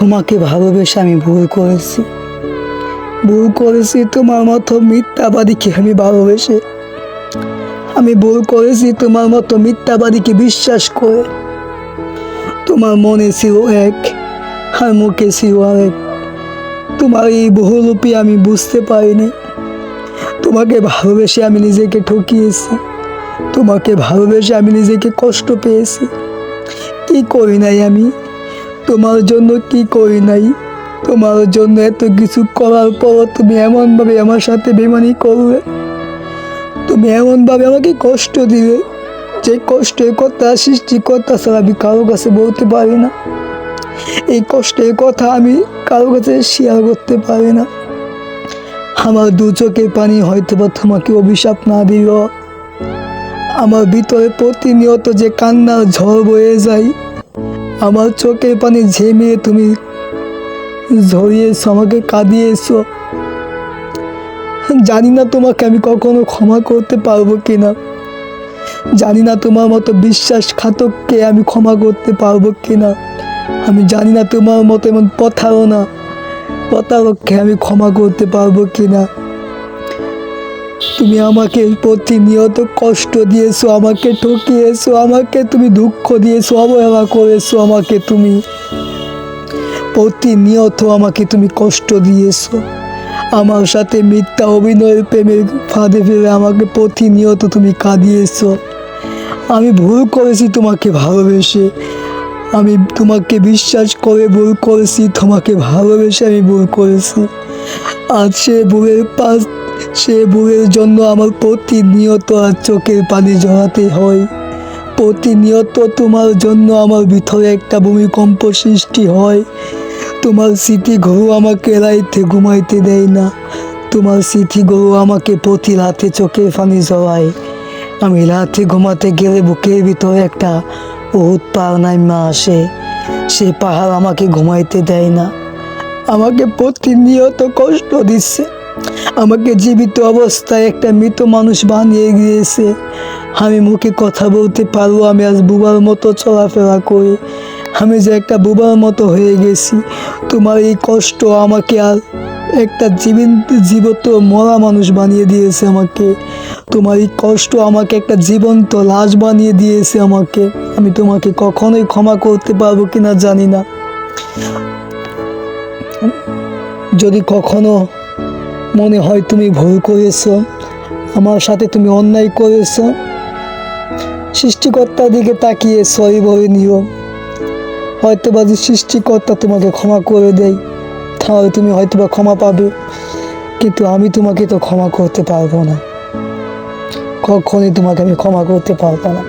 তোমাকে ভালোবেসে আমি ভুল করেছি। ভুল করেছি তোমার মতো মিথ্যাবাদীকে আমি ভালোবেসে। আমি ভুল করেছি তোমার মতো মিথ্যাবাদীকে বিশ্বাস করে। তোমার মনে ছিল এক, আর মুখে ছিল আরেক। তোমার এই বহুরূপী আমি বুঝতে পারিনি। তোমাকে ভালোবেসে আমি নিজেকে ঠকিয়েছি। তোমাকে ভালোবেসে আমি নিজেকে কষ্ট পেয়েছি। কি করি নাই আমি? তোমার জন্য কি করি নাই? তোমার জন্য এত কিছু করার পর তুমি এমনভাবে আমার সাথে বেমানি করবে তুমি এমনভাবে আমাকে কষ্ট দিবে যে কষ্টের কথা সৃষ্টিকর্তা ছাড়া আমি কারও কাছে বলতে পারি না। এই কষ্টের কথা আমি কারও কাছে শেয়ার করতে পারি না। আমার দু চোখের পানি হয়তো বা তোমাকে অভিশাপ না দিল। আমার ভিতরে প্রতিনিয়ত যে কান্নার ঝড় বয়ে যায় আমার চোখের পানি ঝেমিয়ে তুমি ঝরিয়ে ঝরিয়েছ, আমাকে কাঁদিয়েছো। জানি না তোমাকে আমি কখনো ক্ষমা করতে পারব কিনা। জানি না তোমার মতো বিশ্বাসঘাতককে আমি ক্ষমা করতে পারব কিনা। আমি জানি না তোমার মতো এমন প্রতারণা প্রতারককে আমি ক্ষমা করতে পারব কিনা। তুমি আমাকে প্রতিনিয়ত কষ্ট দিয়েছ, আমাকে ঠকিয়েছো, আমাকে তুমি দুঃখ দিয়েছ, অবহেলা করেছ আমাকে তুমি। প্রতিনিয়ত আমাকে তুমি কষ্ট দিয়েছ। আমার সাথে মিথ্যা অভিনয়ের প্রেমের ফাঁদে ফেলে আমাকে প্রতিনিয়ত তুমি কাঁদিয়েছো। আমি ভুল করেছি তোমাকে ভালোবেসে। আমি তোমাকে বিশ্বাস করে ভুল করেছি, তোমাকে ভালোবেসে আমি ভুল করেছি। আজ সে ভুলের পাশ সে ভুলের জন্য আমার প্রতিনিয়ত আর চোখের পানি জড়াতে হয়। প্রতিনিয়ত তোমার জন্য আমার ভিতরে একটা ভূমিকম্প সৃষ্টি হয়। তোমার স্মৃতি ঘরু আমাকে রাইতে ঘুমাইতে দেয় না। তোমার স্মৃতি গরু আমাকে প্রতি রাতে চোখের পানি জড়ায়। আমি রাতে ঘুমাতে গেলে বুকের ভিতরে একটা বহুত পাহাড় আসে। সে পাহাড় আমাকে ঘুমাইতে দেয় না। আমাকে প্রতিনিয়ত কষ্ট দিচ্ছে। আমাকে জীবিত অবস্থায় একটা মৃত মানুষ বানিয়ে গিয়েছে। আমি মুখে কথা বলতে পারব, আমি আজ বুবার মতো চলাফেরা করি। আমি যে একটা বুবার মতো হয়ে গেছি। তোমার এই কষ্ট আমাকে আর একটা জীবন জীবত মরা মানুষ বানিয়ে দিয়েছে আমাকে। তোমার এই কষ্ট আমাকে একটা জীবন্ত লাশ বানিয়ে দিয়েছে আমাকে। আমি তোমাকে কখনোই ক্ষমা করতে পারব কিনা জানি না। যদি কখনো মনে হয় তুমি ভুল করেছ, আমার সাথে তুমি অন্যায় করেছ। সৃষ্টিকর্তার দিকে তাকিয়ে সরি বলে নিও হয়তো বা যে সৃষ্টিকর্তা তোমাকে ক্ষমা করে দেয়, তাহলে তুমি হয়তো বা ক্ষমা পাবে, কিন্তু আমি তোমাকে তো ক্ষমা করতে পারব না। কখনই তোমাকে আমি ক্ষমা করতে পারব না।